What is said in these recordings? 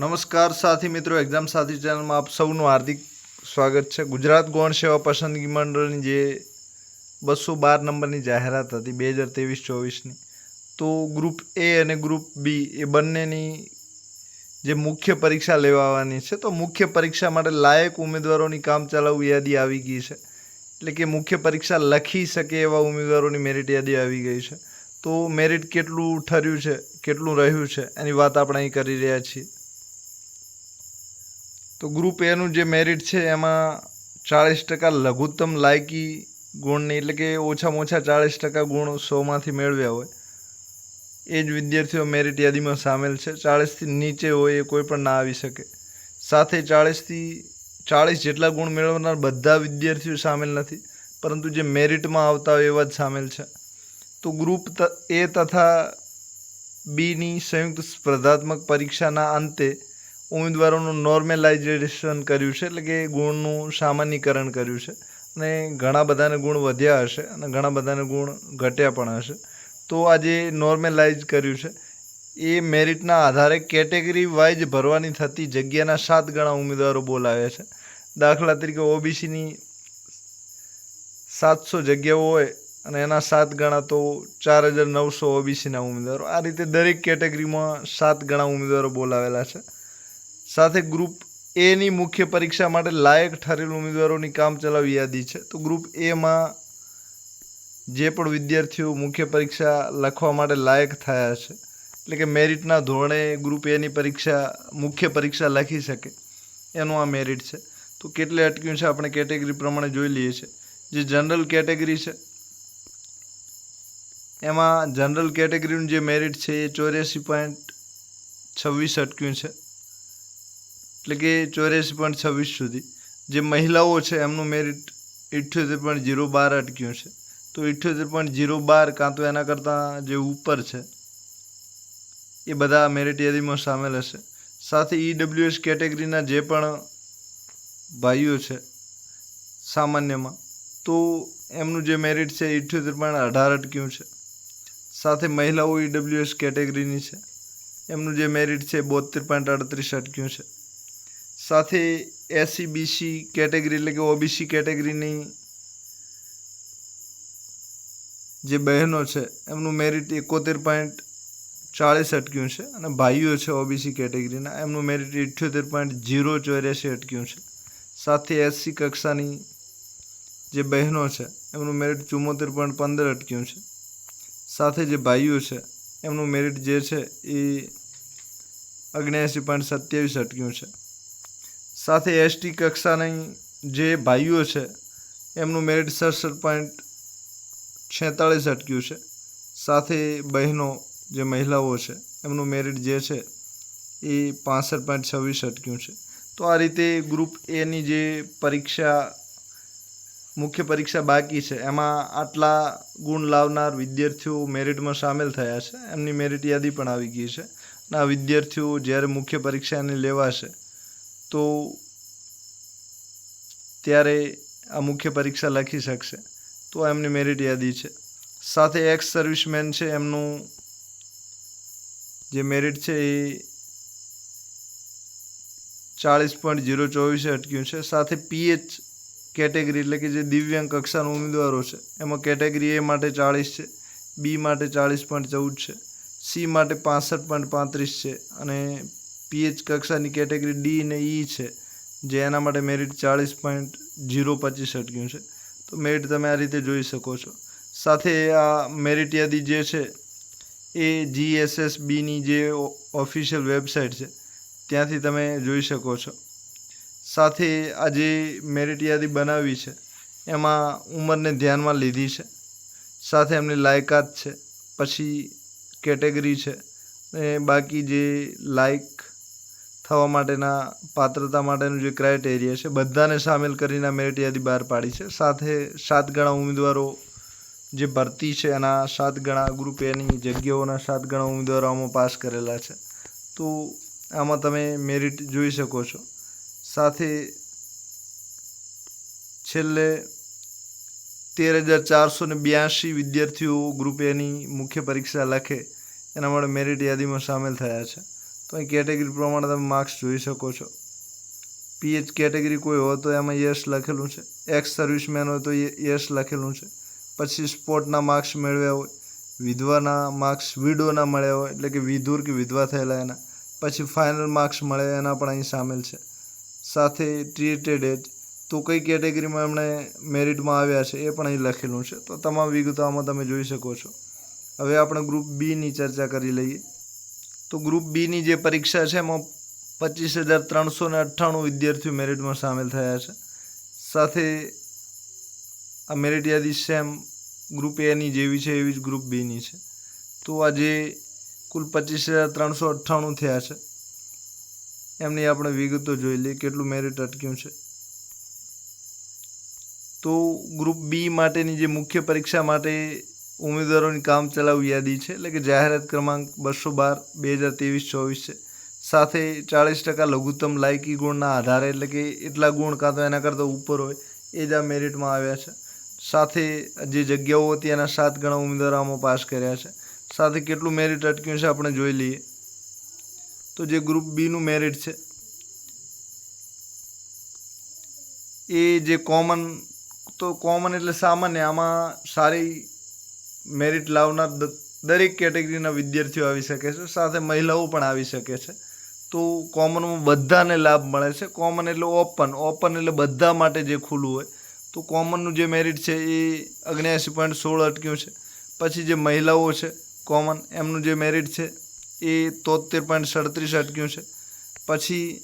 નમસ્કાર સાથી મિત્રો એક્ઝામ સાથી ચેનલમાં આપ સૌનું હાર્દિક સ્વાગત છે. ગુજરાત ગૌણ સેવા પસંદગી મંડળની જે બસો બાર નંબરની જાહેરાત હતી બે હજાર ત્રેવીસ ચોવીસની, તો ગ્રુપ એ અને ગ્રુપ બી એ બંનેની જે મુખ્ય પરીક્ષા લેવાવાની છે, તો મુખ્ય પરીક્ષા માટે લાયક ઉમેદવારોની કામ ચલાવ યાદી આવી ગઈ છે. એટલે કે મુખ્ય પરીક્ષા લખી શકે એવા ઉમેદવારોની મેરિટ યાદી આવી ગઈ છે. તો મેરિટ કેટલું ઠર્યું છે, કેટલું રહ્યું છે, એની વાત આપણે અહીં કરી રહ્યા છીએ. તો ગ્રુપ એનું જે મેરિટ છે, એમાં ચાળીસ ટકા લઘુત્તમ લાયકી ગુણની, એટલે કે ઓછામાં ઓછા ચાળીસ ટકા ગુણ સોમાંથી મેળવ્યા હોય, એ જ વિદ્યાર્થીઓ મેરિટ યાદીમાં સામેલ છે. ચાળીસથી નીચે હોય એ કોઈ પણ ના આવી શકે. સાથે ચાળીસથી ચાળીસ જેટલા ગુણ મેળવનાર બધા વિદ્યાર્થીઓ સામેલ નથી, પરંતુ જે મેરિટમાં આવતા હોય એવા જ સામેલ છે. તો ગ્રુપ એ તથા બીની સંયુક્ત સ્પર્ધાત્મક પરીક્ષાના અંતે ઉમેદવારોનું નોર્મેલાઇઝેશન કર્યું છે, એટલે કે ગુણનું સામાન્યકરણ કર્યું છે. અને ઘણા બધાને ગુણ વધ્યા હશે અને ઘણા બધાને ગુણ ઘટ્યા પણ હશે. તો આ જે નોર્મેલાઇઝ કર્યું છે. એ મેરિટના આધારે કેટેગરી વાઇઝ ભરવાની થતી જગ્યાના સાત ગણા ઉમેદવારો બોલાવ્યા છે. દાખલા તરીકે ઓબીસીની સાતસો જગ્યાઓ હોય અને એના સાત ગણા તો ચાર હજાર નવસો ઓબીસીના ઉમેદવારો. આ રીતે દરેક કેટેગરીમાં સાત ગણા ઉમેદવારો બોલાવેલા છે. સાથે ગ્રુપ એની મુખ્ય પરીક્ષા માટે લાયક ઠરેલ ઉમેદવારોની કામ ચલાવી યાદી છે. તો ગ્રુપ એમાં જે પણ વિદ્યાર્થીઓ મુખ્ય પરીક્ષા લખવા માટે લાયક થયા છે, એટલે કે મેરિટના ધોરણે ગ્રુપ એની પરીક્ષા, મુખ્ય પરીક્ષા લખી શકે, એનું આ મેરિટ છે. તો કેટલે અટક્યું છે આપણે કેટેગરી પ્રમાણે જોઈ લઈએ છીએ. જે જનરલ કેટેગરી છે, એમાં જનરલ કેટેગરીનું જે મેરિટ છે એ ચોર્યાસી પોઈન્ટ છવ્વીસ અટક્યું છે. એટલે કે ચોર્યાસી પોઈન્ટ છવ્વીસ સુધી. જે મહિલાઓ છે, એમનું મેરિટ ઇઠ્યોતેર પોઈન્ટ જીરો બાર અટક્યું છે. તો ઇઠ્યોતેર પોઈન્ટ જીરો બાર કાં તો એના કરતાં જે ઉપર છે, એ બધા મેરિટ યાદીમાં સામેલ હશે. સાથે ઈડબ્લ્યુએસ કેટેગરીના જે પણ ભાઈઓ છે, સામાન્યમાં, તો એમનું જે મેરિટ છે ઇઠ્યોતેર પોઈન્ટ અઢાર અટક્યું છે. સાથે મહિલાઓ ઈડબ્લ્યુએસ કેટેગરીની છે, એમનું જે મેરિટ છે બોતેર પોઈન્ટ અડત્રીસ અટક્યું છે. સાથે એસસી બીસી કેટેગરી એટલે કે ઓબીસી કેટેગરીની જે બહેનો છે, એમનું મેરિટ એકોતેર પોઈન્ટ ચાળીસ અટક્યું છે અને ભાઈઓ છે ઓબીસી કેટેગરીના એમનું મેરિટ ઇઠ્યોતેર પોઈન્ટ જીરો ચોર્યાસી અટક્યું છે. સાથે એસસી કક્ષાની જે બહેનો છે, એમનું મેરિટ ચુમ્મોતેર પોઈન્ટ પંદર અટક્યું છે. સાથે જે ભાઈઓ છે, એમનું મેરિટ જે છે એ અગ્નેયાસી પોઈન્ટ સત્યાવીસ અટક્યું છે. સાથે એસટી કક્ષાની જે ભાઈઓ છે, એમનું મેરિટ સડસઠ પોઈન્ટ છેતાળીસ અટક્યું છે. સાથે બહેનો જે મહિલાઓ છે, એમનું મેરિટ જે છે, એ પાસઠ પોઈન્ટ છવ્વીસ અટક્યું છે. તો આ રીતે ગ્રુપ એની જે પરીક્ષા, મુખ્ય પરીક્ષા બાકી છે, એમાં આટલા ગુણ લાવનાર વિદ્યાર્થીઓ મેરિટમાં સામેલ થયા છે. એમની મેરિટ યાદી પણ આવી ગઈ છે. અને આ વિદ્યાર્થીઓ જ્યારે મુખ્ય પરીક્ષા એની લેવાશે તો ત્યારે આ મુખ્ય પરીક્ષા લખી શકશે. તો એમની મેરિટ યાદી છે. સાથે એક્સ સર્વિસમેન છે, એમનું જે મેરિટ છે એ ચાળીસ પોઈન્ટ જીરો ચોવીસે અટક્યું છે. સાથે પીએચ કેટેગરી એટલે કે જે દિવ્યાંગ કક્ષાના ઉમેદવારો છે, એમાં કેટેગરી એ માટે ચાળીસ છે બી માટે ચાળીસ પોઈન્ટ ચૌદ છે સી માટે પાસઠ પોઈન્ટ પાંત્રીસ છે અને પીએચ કક્ષાની કેટેગરી ડી ને ઈ છે, જે એના માટે મેરિટ ચાળીસ પોઈન્ટ જીરો પચીસ અટક્યું છે. તો મેરિટ તમે આ રીતે જોઈ શકો છો. સાથે આ મેરિટ યાદી જે છે, એ જીએસએસ બીની જે ઓફિશિયલ વેબસાઇટ છે, ત્યાંથી તમે જોઈ શકો છો. સાથે આ જે મેરિટ યાદી બનાવી છે, એમાં ઉંમરને ધ્યાનમાં લીધી છે. સાથે એમની લાયકાત છે, પછી કેટેગરી છે અને બાકી જે લાયક થવા માટેના પાત્રતા માટેનું જે ક્રાઇટેરિયા છે, બધાને સામેલ કરીને આ મેરિટ યાદી બહાર પાડી છે. સાથે સાત ગણા ઉમેદવારો જે ભરતી છે, એના સાત ગણા ગ્રુપ એની જગ્યાઓના સાત ગણા ઉમેદવારો આમાં પાસ કરેલા છે. તો આમાં તમે મેરિટ જોઈ શકો છો. સાથે છેલ્લે તેર હજાર ચારસો ને બ્યાસી વિદ્યાર્થીઓ ગ્રુપ એની મુખ્ય પરીક્ષા લખે, એના માટે મેરિટ યાદીમાં સામેલ થયા છે. તો અહીં કેટેગરી પ્રમાણે તમે માર્ક્સ જોઈ શકો છો. પીએચ કેટેગરી કોઈ હોય તો એમાં યસ લખેલું છે. એક્સ સર્વિસમેન હોય તો યસ લખેલું છે. પછી સ્પોર્ટના માર્ક્સ મેળવ્યા હોય, વિધવાના માર્ક્સ વિડોના મળ્યા હોય, એટલે કે વિધુર કે વિધવા થયેલા એના. પછી ફાઇનલ માર્ક્સ મળે એના પણ અહીં સામેલ છે. સાથે ટ્રીટેડ એજ તો કઈ કેટેગરીમાં એમણે મેરિટમાં આવ્યા છે એ પણ અહીં લખેલું છે. તો તમામ વિગતો આમાં તમે જોઈ શકો છો. હવે આપણે ગ્રુપ બીની ચર્ચા કરી લઈએ. તો ગ્રુપ બીની જે પરીક્ષા છે એમાં પચીસ હજાર ત્રણસો ને અઠ્ઠાણું વિદ્યાર્થીઓ મેરિટમાં સામેલ થયા છે. સાથે આ મેરિટ યાદી સેમ ગ્રુપ એની જેવી છે એવી જ ગ્રુપ બીની છે. તો આજે કુલ પચીસ હજાર ત્રણસો અઠ્ઠાણું થયા છે. એમની આપણે વિગતો જોઈ લઈએ કેટલું મેરિટ અટક્યું છે. તો ગ્રુપ બી માટેની જે મુખ્ય પરીક્ષા માટે ઉમેદવારોની કામ ચલાવ યાદી છે, એટલે કે જાહેરાત ક્રમાંક બસો બાર, બે હજાર ત્રેવીસ, ચોવીસ છે. સાથે ચાળીસ ટકા લઘુત્તમ લાયકી ગુણના આધારે, એટલે કે એટલા ગુણ કાં તો એના કરતાં ઉપર હોય, એ જ આ મેરિટમાં આવ્યા છે. સાથે જે જગ્યાઓ હતી, એના સાત ગણા ઉમેદવારો આમાં પાસ કર્યા છે. સાથે કેટલું મેરિટ અટક્યું છે, આપણે જોઈ લઈએ. તો જે ગ્રુપ બીનું મેરિટ છે, એ જે કોમન, તો કોમન એટલે સામાન્ય, આમાં સારી મેરિટ લાવનાર દરેક કેટેગરીના વિદ્યાર્થીઓ આવી શકે છે, સાથે મહિલાઓ પણ આવી શકે છે. તો કોમનમાં બધાને લાભ મળે છે. કોમન એટલે ઓપન ઓપન એટલે બધા માટે જે ખુલ્લું હોય. તો કોમનનું જે મેરિટ છે એ અગ્નિયાસી પોઈન્ટ સોળ અટક્યું છે. પછી જે મહિલાઓ છે કોમન, એમનું જે મેરિટ છે એ તોતેર પોઈન્ટ સડત્રીસ અટક્યું છે. પછી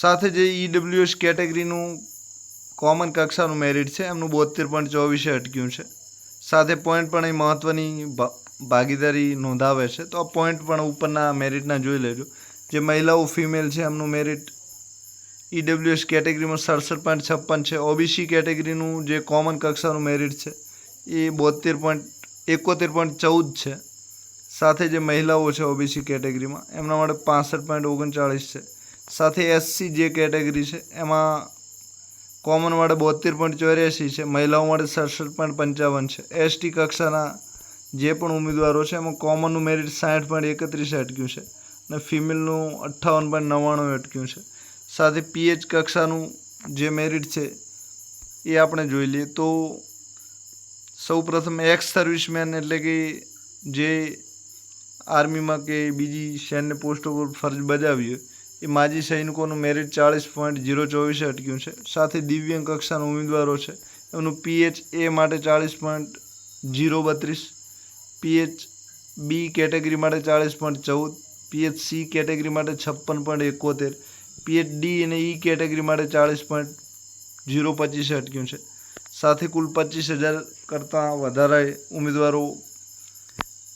સાથે જે ઈડબ્લ્યુએસ કેટેગરીનું કોમન કક્ષાનું મેરિટ છે, એમનું બોતેર પોઈન્ટ ચોવીસે અટક્યું છે. સાથે પોઈન્ટ પણ અહીં મહત્ત્વની ભાગીદારી નોંધાવે છે. તો આ પોઈન્ટ પણ ઉપરના મેરિટના જોઈ લેજો. જે મહિલાઓ ફિમેલ છે, એમનું મેરિટ ઈડબ્લ્યુએસ કેટેગરીમાં સડસઠ પોઈન્ટ છપ્પન છે. ઓબીસી કેટેગરીનું જે કોમન કક્ષાનું મેરિટ છે, એ બોતેર પોઈન્ટ એકોતેર પોઈન્ટ ચૌદ છે. સાથે જે મહિલાઓ છે ઓબીસી કેટેગરીમાં એમના માટે પાસઠ પોઈન્ટ ઓગણચાળીસ છે. સાથે એસસી જે કેટેગરી છે, એમાં કોમન માટે બોતેર પોઈન્ટ ચોર્યાસી છે, મહિલાઓ માટે સડસઠ પોઈન્ટ પંચાવન છે. એસટી કક્ષાના જે પણ ઉમેદવારો છે, એમાં કોમનનું મેરિટ સાઠ પોઈન્ટ એકત્રીસ અટક્યું છે અને ફિમેલનું અઠ્ઠાવન પોઈન્ટ નવ્વાણું અટક્યું છે. સાથે પીએચ કક્ષાનું જે મેરિટ છે, એ આપણે જોઈ લઈએ તો સૌ પ્રથમ એક્સ સર્વિસમેન એટલે કે જે આર્મીમાં કે બીજી સૈન્ય પોસ્ટ ઉપર ફરજ બજાવી હોય એ માજી સૈનિકોનું મેરિટ ચાળીસ પોઈન્ટ જીરો ચોવીસે અટક્યું છે. સાથે દિવ્યાંગ કક્ષાના ઉમેદવારો છે. એમનું પીએચ એ માટે ચાળીસ પોઈન્ટ જીરો બત્રીસ પીએચ બી કેટેગરી માટે ચાળીસ પોઈન્ટ ચૌદ પીએચ સી કેટેગરી માટે છપ્પન પોઈન્ટ એકોતેર પીએચ ડી અને ઈ કેટેગરી માટે ચાળીસ પોઈન્ટ જીરો પચીસે અટક્યું છે. સાથે કુલ પચીસ હજાર કરતાં વધારે ઉમેદવારો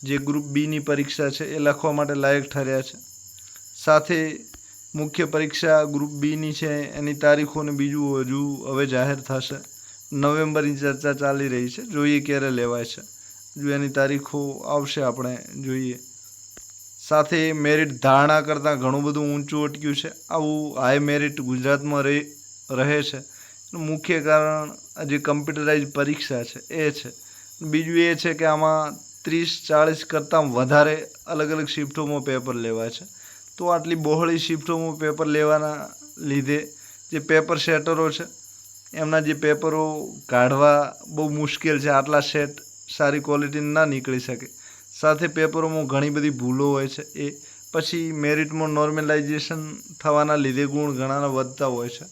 જે ગ્રુપ બીની પરીક્ષા છે એ લખવા માટે લાયક ઠર્યા છે. સાથે મુખ્ય પરીક્ષા ગ્રુપ બીની છે, એની તારીખોને બીજું હજુ હવે જાહેર થશે. નવેમ્બરની ચર્ચા ચાલી રહી છે, જોઈએ ક્યારે લેવાય છે. જો એની તારીખો આવશે આપણે જોઈએ. સાથે મેરિટ ધારણા કરતાં ઘણું બધું ઊંચું અટક્યું છે. આવું હાઈ મેરિટ ગુજરાતમાં રહે છે. મુખ્ય કારણ જે કમ્પ્યુટરાઇઝ પરીક્ષા છે, એ છે. બીજું એ છે કે આમાં ત્રીસ ચાળીસ કરતાં વધારે અલગ અલગ શિફ્ટોમાં પેપર લેવાય છે. તો આટલી બહોળી શિફ્ટોમાં પેપર લેવાના લીધે જે પેપર સેટરો છે, એમના જે પેપરો કાઢવા બહુ મુશ્કેલ છે, આટલા સેટ સારી ક્વોલિટી ના નીકળી શકે. સાથે પેપરોમાં ઘણી બધી ભૂલો હોય છે, એ પછી મેરિટમાં નોર્મલાઇઝેશન થવાના લીધે ગુણ ઘણાના વધતા હોય છે,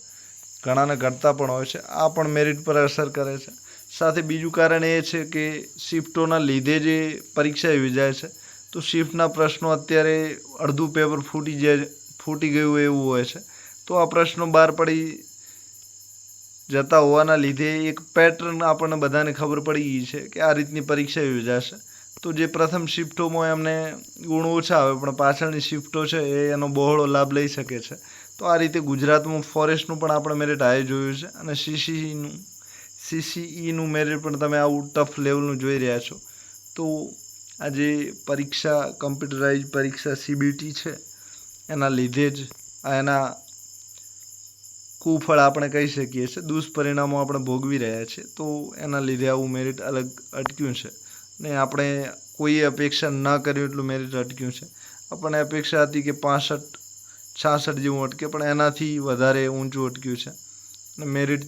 ઘણાને ઘટતા પણ હોય છે, આ પણ મેરિટ પર અસર કરે છે. સાથે બીજું કારણ એ છે કે શિફ્ટોના લીધે જે પરીક્ષા યોજાય છે તો શિફ્ટના પ્રશ્નો અત્યારે અડધું પેપર ફૂટી જાય ફૂટી ગયું એવું હોય છે. તો આ પ્રશ્નો બહાર પડી જતા હોવાના લીધે એક પેટર્ન આપણને બધાને ખબર પડી ગઈ છે કે આ રીતની પરીક્ષા યોજાશે. તો જે પ્રથમ શિફ્ટોમાં એમને ગુણ ઓછા આવે, પણ પાછળની શિફ્ટો છે એ એનો બહોળો લાભ લઈ શકે છે. તો આ રીતે ગુજરાતમાં ફોરેસ્ટનું પણ આપણે મેરિટ હાઈ જોયું છે અને સીસીનું સીસીઈનું મેરિટ પણ તમે આવું ટફ લેવલનું જોઈ રહ્યા છો. તો આ જે પરીક્ષા, કમ્પ્યુટરાઇઝ પરીક્ષા સીબીટી છે. એના લીધે જ આ એના કુફળ આપણે કહી શકીએ છીએ. દુષ્પરિણામો આપણે ભોગવી રહ્યા છીએ. તો એના લીધે આવું મેરિટ અલગ અટક્યું છે. ને આપણે કોઈએ અપેક્ષા ન કર્યું એટલું મેરિટ અટક્યું છે. આપણને અપેક્ષા હતી કે પાસઠ, છાસઠ જેવું અટકે, પણ એનાથી વધારે ઊંચું અટક્યું છે. અને મેરિટ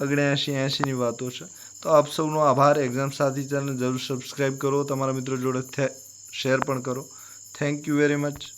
ઓગણ્યાએંશી એંશીની વાતો છે. તો આપ સૌનો આભાર. એક્ઝામ સાથી ચેનલ જરૂર સબસ્ક્રાઈબ કરો. તમારા મિત્રો જોડે શેર પણ કરો. Thank you very much